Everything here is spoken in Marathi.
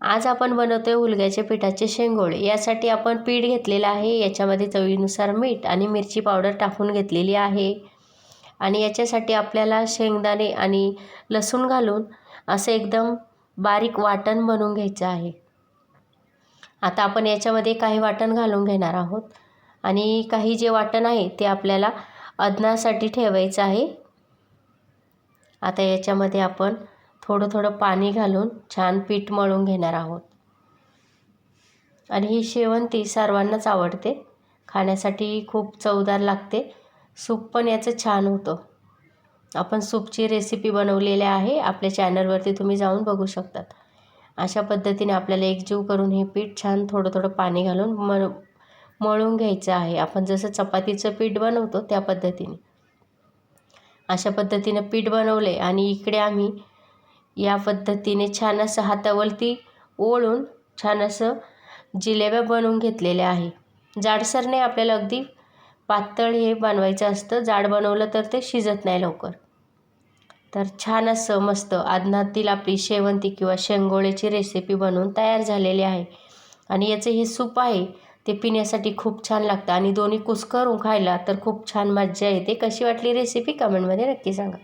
आज आपण बनवतोय हुलग्याच्या पिठाचे शेंगोळ. यासाठी आपण पीठ घेतलेलं आहे. याच्यामध्ये चवीनुसार मीठ आणि मिरची पावडर टाकून घेतलेली आहे. आणि याच्यासाठी आपल्याला शेंगदाणे आणि लसूण घालून असं एकदम बारीक वाटण बनवून घ्यायचं आहे. आता आपण याच्यामध्ये काही वाटण घालून घेणार आहोत. आणि काही जे वाटण आहे ते आपल्याला अदनासाठी ठेवायचं आहे. आता याच्यामध्ये आपण थोडं थोडं पाणी घालून छान पीठ मळून घेणार आहोत. आणि ही शेवंती सर्वांनाच आवडते. खाण्यासाठी खूप चवदार लागते. सूप पण याचं छान होतं. आपण सूपची रेसिपी बनवलेली आहे. आपल्या चॅनलवरती तुम्ही जाऊन बघू शकतात. अशा पद्धतीने आपल्याला एकजीव करून हे पीठ छान थोडं थोडं पाणी घालून मळ मळून घ्यायचं आहे. आपण जसं चपातीचं पीठ बनवतो त्या पद्धतीने. अशा पद्धतीनं पीठ बनवले आणि इकडे आम्ही या पद्धतीने छान असं हातावरती ओळून छान असं जिलेब्या बनवून घेतलेल्या आहे. जाडसर नाही आपल्याला अगदी पातळ हे बनवायचं असतं. जाड बनवलं तर ते शिजत नाही लवकर. तर छान असं मस्त आदनातील आपली शेवंती किंवा शेंगोळ्याची रेसिपी बनवून तयार झालेली आहे. आणि याचं हे सूप आहे ते पिण्यासाठी खूप छान लागतं. आणि दोन्ही कुस्करून खायला तर खूप छान मज्जा येते. कशी वाटली रेसिपी कमेंटमध्ये नक्की सांगा.